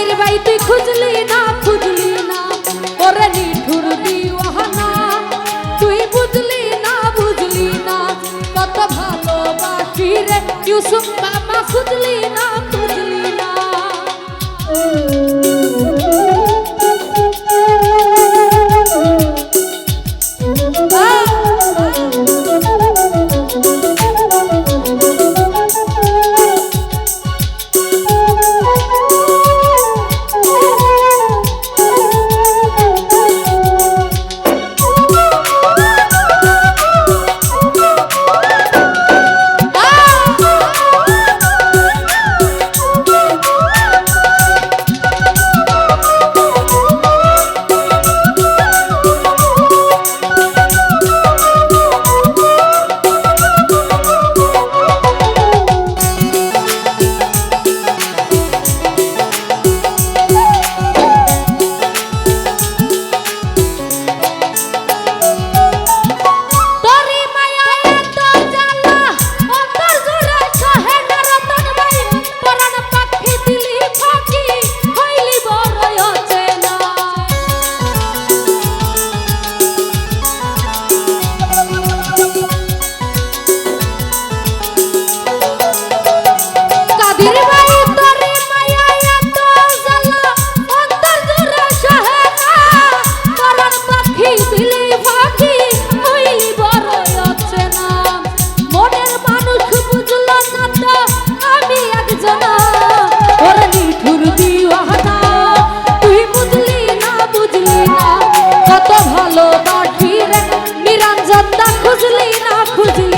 কাজের বাই তুই খুঁজলি না খুঁজলি না। ওরে নিঠুর দিওয়ানা, তুই বুঝলি না বুঝলি না। কত ভালোবাসি রে, ইউসুফ মামা, খুঁজলি না খুঁজলি না। খুঁজলি না খুঁজলি